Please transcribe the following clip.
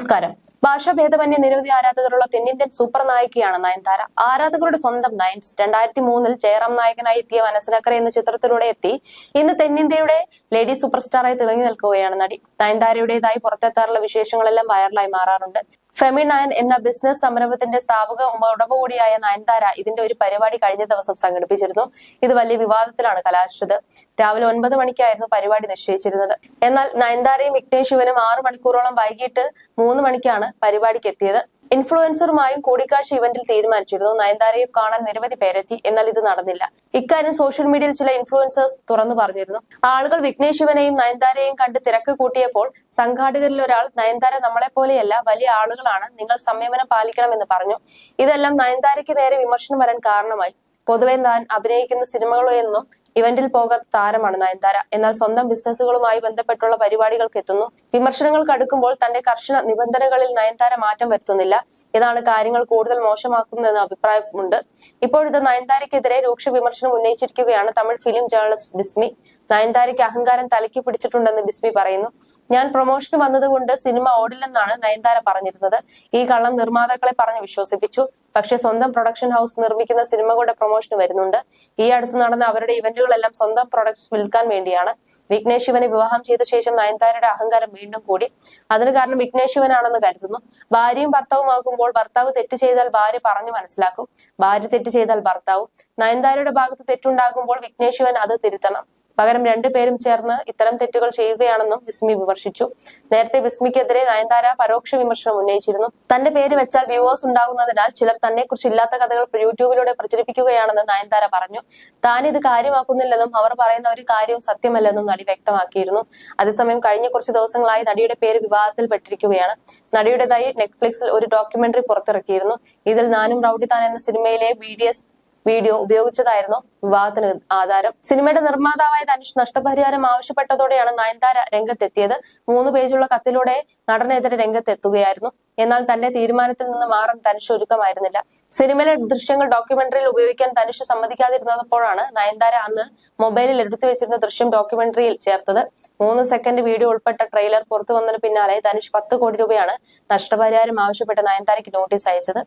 നമസ്കാരം. ഭാഷാഭേദമന്യേ നിരവധി ആരാധകരുള്ള തെന്നിന്ത്യൻ സൂപ്പർ നായികയാണ് നയൻതാര. ആരാധകരുടെ സ്വന്തം നയൻസ് രണ്ടായിരത്തി മൂന്നിൽ ജയറാം നായകനായി എത്തിയ മനസ്സിനക്കര എന്ന ചിത്രത്തിലൂടെ എത്തി ഇന്ന് തെന്നിന്ത്യയുടെ ലേഡി സൂപ്പർ സ്റ്റാറായി തിളങ്ങി നിൽക്കുകയാണ് നടി. നയൻതാരയുടേതായി പുറത്തെത്താറുള്ള വിശേഷങ്ങളെല്ലാം വൈറലായി മാറാറുണ്ട്. ഫെമി നയൻ എന്ന ബിസിനസ് സംരംഭത്തിന്റെ സ്ഥാപക ഉടമ കൂടിയായ നയൻതാര ഇതിന്റെ ഒരു പരിപാടി കഴിഞ്ഞ ദിവസം സംഘടിപ്പിച്ചിരുന്നു. ഇത് വലിയ വിവാദത്തിലാണ് കലാശിച്ചത്. രാവിലെ ഒൻപത് മണിക്കായിരുന്നു പരിപാടി നിശ്ചയിച്ചിരുന്നത്. എന്നാൽ നയൻതാരയും വിഘ്നേഷ് ശിവനും ആറു മണിക്കൂറോളം വൈകിട്ട് മൂന്ന് മണിക്കാണ് പരിപാടിക്ക് എത്തിയത്. ഇൻഫ്ലുവൻസറുമായും കൂടിക്കാഴ്ച ഇവന്റിൽ തീരുമാനിച്ചിരുന്നു. നയൻതാരയെ കാണാൻ നിരവധി പേരെത്തി. എന്നാൽ ഇത് നടന്നില്ല. ഇക്കാര്യം സോഷ്യൽ മീഡിയയിൽ ചില ഇൻഫ്ലുവൻസേഴ്സ് തുറന്നു പറഞ്ഞിരുന്നു. ആളുകൾ വിഘ്നേഷ് ശിവനെയും നയൻതാരയെയും കണ്ട് തിരക്ക് കൂട്ടിയപ്പോൾ സംഘാടകരിൽ ഒരാൾ നയൻതാര നമ്മളെ പോലെയല്ല വലിയ ആളുകളാണ്. നിങ്ങൾ സംയമനം പാലിക്കണമെന്ന് പറഞ്ഞു. ഇതെല്ലാം നയൻതാരയ്ക്ക് നേരെ വിമർശനം വരാൻ കാരണമായി. പൊതുവെ താൻ അഭിനയിക്കുന്ന സിനിമകളൊന്നും ഇവന്റിൽ പോകാത്ത താരമാണ് നയൻതാര. എന്നാൽ സ്വന്തം ബിസിനസ്സുകളുമായി ബന്ധപ്പെട്ടുള്ള പരിപാടികൾക്ക് എത്തുന്നു. വിമർശനങ്ങൾക്ക് അടുക്കുമ്പോൾ തന്റെ കർശന നിബന്ധനകളിൽ നയൻതാര മാറ്റം വരുത്തുന്നില്ല. ഇതാണ് കാര്യങ്ങൾ കൂടുതൽ മോശമാക്കുന്നതെന്ന് അഭിപ്രായമുണ്ട്. ഇപ്പോഴിത് നയൻതാരയ്ക്കെതിരെ രൂക്ഷ വിമർശനം ഉന്നയിച്ചിരിക്കുകയാണ് തമിഴ് ഫിലിം ജേർണലിസ്റ്റ് ബിസ്മി. നയൻതാരയ്ക്ക് അഹങ്കാരം തലയ്ക്ക് പിടിച്ചിട്ടുണ്ടെന്ന് ബിസ്മി പറയുന്നു. ഞാൻ പ്രൊമോഷന് വന്നതുകൊണ്ട് സിനിമ ഓടില്ലെന്നാണ് നയൻതാര പറഞ്ഞിരുന്നത്. ഈ കള്ളം നിർമ്മാതാക്കളെ പറഞ്ഞ് വിശ്വസിപ്പിച്ചു. പക്ഷെ സ്വന്തം പ്രൊഡക്ഷൻ ഹൗസ് നിർമ്മിക്കുന്ന സിനിമകളുടെ പ്രൊമോഷന് വരുന്നുണ്ട്. ഈ അടുത്ത് നടന്ന അവരുടെ ഇവന്റുകളെല്ലാം സ്വന്തം പ്രൊഡക്ട്സ് വിൽക്കാൻ വേണ്ടിയാണ്. വിഘ്നേഷ് ശിവനെ വിവാഹം ചെയ്ത ശേഷം നയൻതാരയുടെ അഹങ്കാരം വീണ്ടും കൂടി. അതിന് കാരണം വിഘ്നേഷ് ശിവനാണെന്ന് കരുതുന്നു. ഭാര്യയും ഭർത്താവും ആകുമ്പോൾ ഭർത്താവ് തെറ്റ് ചെയ്താൽ ഭാര്യ പറഞ്ഞു മനസ്സിലാക്കും. ഭാര്യ തെറ്റ് ചെയ്താൽ ഭർത്താവും. നയൻതാരയുടെ ഭാഗത്ത് തെറ്റുണ്ടാകുമ്പോൾ വിഘ്നേഷ് ശിവൻ അത് തിരുത്തണം. പകരം രണ്ടുപേരും ചേർന്ന് ഇത്തരം തെറ്റുകൾ ചെയ്യുകയാണെന്നും വിസ്മി വിമർശിച്ചു. നേരത്തെ വിസ്മിക്കെതിരെ നയൻതാര പരോക്ഷ വിമർശനം ഉന്നയിച്ചിരുന്നു. തന്റെ പേര് വെച്ചാൽ വ്യൂവേഴ്സ് ഉണ്ടാകുന്നതിനാൽ ചിലർ തന്നെ കുറിച്ച് ഇല്ലാത്ത കഥകൾ യൂട്യൂബിലൂടെ പ്രചരിപ്പിക്കുകയാണെന്ന് നയൻതാര പറഞ്ഞു. താൻ ഇത് കാര്യമാക്കുന്നില്ലെന്നും അവർ പറയുന്ന ഒരു കാര്യവും സത്യമല്ലെന്നും നടി വ്യക്തമാക്കിയിരുന്നു. അതേസമയം കഴിഞ്ഞ കുറച്ച് ദിവസങ്ങളായി നടിയുടെ പേര് വിവാദത്തിൽപ്പെട്ടിരിക്കുകയാണ് നടിയുടേതായി നെറ്റ്ഫ്ലിക്സിൽ ഒരു ഡോക്യുമെന്ററി പുറത്തിറക്കിയിരുന്നു. ഇതിൽ നാനും റൌഡി താൻ എന്ന സിനിമയിലെ ബി ഡി എസ് വീഡിയോ ഉപയോഗിച്ചതായിരുന്നു വിവാദത്തിന് ആധാരം. സിനിമയുടെ നിർമ്മാതാവായ ധനുഷ് നഷ്ടപരിഹാരം ആവശ്യപ്പെട്ടതോടെയാണ് നയൻതാര രംഗത്തെത്തിയത്. മൂന്ന് പേജുള്ള കത്തിലൂടെ നടനെതിരെ രംഗത്തെത്തുകയായിരുന്നു. എന്നാൽ തന്റെ തീരുമാനത്തിൽ നിന്ന് മാറാൻ ധനുഷ് ഒരുക്കമായിരുന്നില്ല. സിനിമയിലെ ദൃശ്യങ്ങൾ ഡോക്യുമെന്ററിയിൽ ഉപയോഗിക്കാൻ ധനുഷ് സമ്മതിക്കാതിരുന്നപ്പോഴാണ് നയൻതാര അന്ന് മൊബൈലിൽ എടുത്തു വെച്ചിരുന്ന ദൃശ്യം ഡോക്യുമെന്ററിയിൽ ചേർത്തത്. മൂന്ന് സെക്കൻഡ് വീഡിയോ ഉൾപ്പെട്ട ട്രെയിലർ പുറത്തു വന്നതിന് പിന്നാലെ ധനുഷ് പത്ത് കോടി രൂപയാണ് നഷ്ടപരിഹാരം ആവശ്യപ്പെട്ട് നയൻതാരയ്ക്ക് നോട്ടീസ് അയച്ചത്.